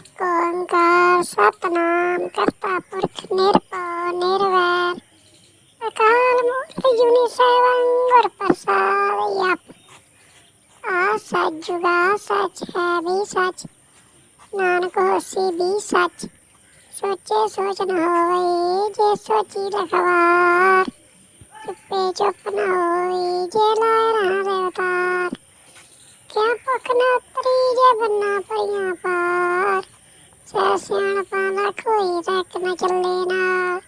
ਇੱਕ ਓੰਕਾਰ ਸਤਨਾਮ ਕਰਤਾ ਪੁਰਖ ਨਿਰਭਉ, ਨਿਰਵੈਰ। ਅਕਾਲ ਮੂਰਤ ਜੁਨੀ ਸੈਵੰ ਗੁਰ ਪ੍ਰਸਾਦ, ਯਪ। ਆ ਸੱਚ ਜੁਗਾ ਸੱਚ ਹੈ ਵੀ ਸੱਚ। ਨਾਨਕ ਹੋਸੀ ਵੀ ਸੱਚ। ਸੋਚੇ ਸੋਚ ਨ ਹੋਵੇ, ਜੇ ਸੋਚੀ ਲਖਵਾਰ। ਚੁੱਪੇ ਚੁੱਪ ਨ ਹੋਵੇ, ਜੇ ਲਾਇ ਰਹਾ ਦੇ ਉਤਾਰ। ਕਿਆ ਭੁੱਖ ਨਾ ਉਤਰੀ, ਜੇ ਬੰਨਾ ਪਈਆਂ ਪਾਰ। ਸੈ ਸਿਆਣਪਾ ਲੱਖ ਹੋਈ ਰੈਕ ਨਾ ਚੱਲੇ ਨਾਲ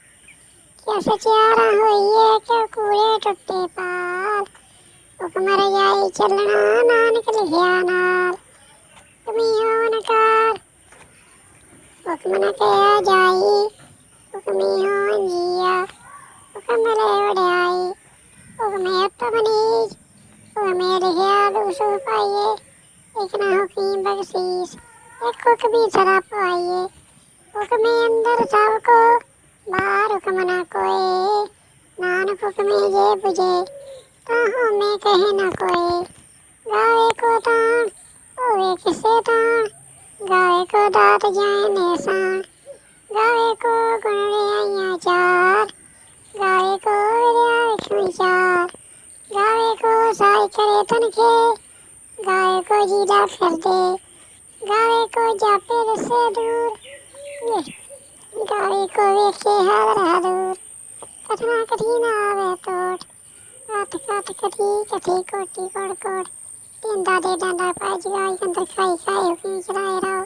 ਕਿਆ ਸਚਿਆਰਾ ਹੋਈਏ ਕਿਉ ਕੂੜੇ ਟੁੱਟੇ ਪਾਲ ਹੁਕਮ ਰਜਾਈ ਚੱਲਣਾ ਨਾਨਕ ਲਿਖਿਆ ਨਾਲ। ਕਮੀ ਹੋਣ ਕਾਰ ਹੁਕਮ ਨ ਕਿਆ ਜਾਈ। ਹੁਕਮੀ ਹੋਣ ਜੀਆ। ਹੁਕਮ ਲੈ ਵਡਿਆਈ। ਹੁਕਮੇ ਅਤਮਨੀਜ ਹੁਕਮੇ ਲਿਖਿਆ ਦੂਸੂ ਪਾਈਏ। ਇੱਕ ਨਾ ਹੁਕੀਮ ਬਖਸ਼ੀਸ। ਇੱਕ ਹੁਕਮੀ ਸਦਾ ਪਾਈਏ ਹੁਕਮੇ ਅੰਦਰ ਸਭ ਕੋ ਬਾਹਰ ਹੁਕਮ ਨਾ ਕੋਏ ਨਾਨਕ ਹੁਕਮੇ ਜੇ 부ਜੇ ਤਾਂ ਹਮੇ ਕਹੇ ਨਾ ਕੋਏ ਗਾਵੇ ਕੋ ਤਾਂ ਹੋਵੇ ਕਿਸੇ ਤਾਂ ਗਾਵੇ ਕੋ ਦਾਤ ਜਾਏ ਨੇਸਾਂ ਗਾਵੇ ਕੋ ਗੁਣ ਰਿਆਈਆਂ ਚਾਰ ਗਾਵੇ ਕੋ ਵਿਦਿਆ ਵਿਖ ਵਿਚਾਰ ਗਾਵੇ ਕੋ ਸਾਈ ਕਰੇ ਤਨਖੇ ਗਾਵੇ ਕੋ ਜੀਦਾ ਫਿਰਦੇ ਗਾਵੇ ਕੋ ਜਾਪੇ ਦਸੇ ਦੂਰ। ਗਾਵੇ ਕੋ ਵੇਖੇ ਹਾਦਰ ਹਾਦੂਰ ਕਥਨਾ ਕਠੀ ਨਾ ਆਵੇ ਤੋਟ ਹੱਥ ਕੱਟ ਕਠੀ ਕਠੀ ਕੋਟੀ ਕੋੜ ਕੋੜ। ਪਿੰਦਾ ਦੇ ਡਾਂਡਾ ਪਾਈ ਜਗਾਈ, ਅੰਦਰ ਖਾਈ ਖਾਈ ਹੁਕਮ ਚਲਾਏ ਰਾਓ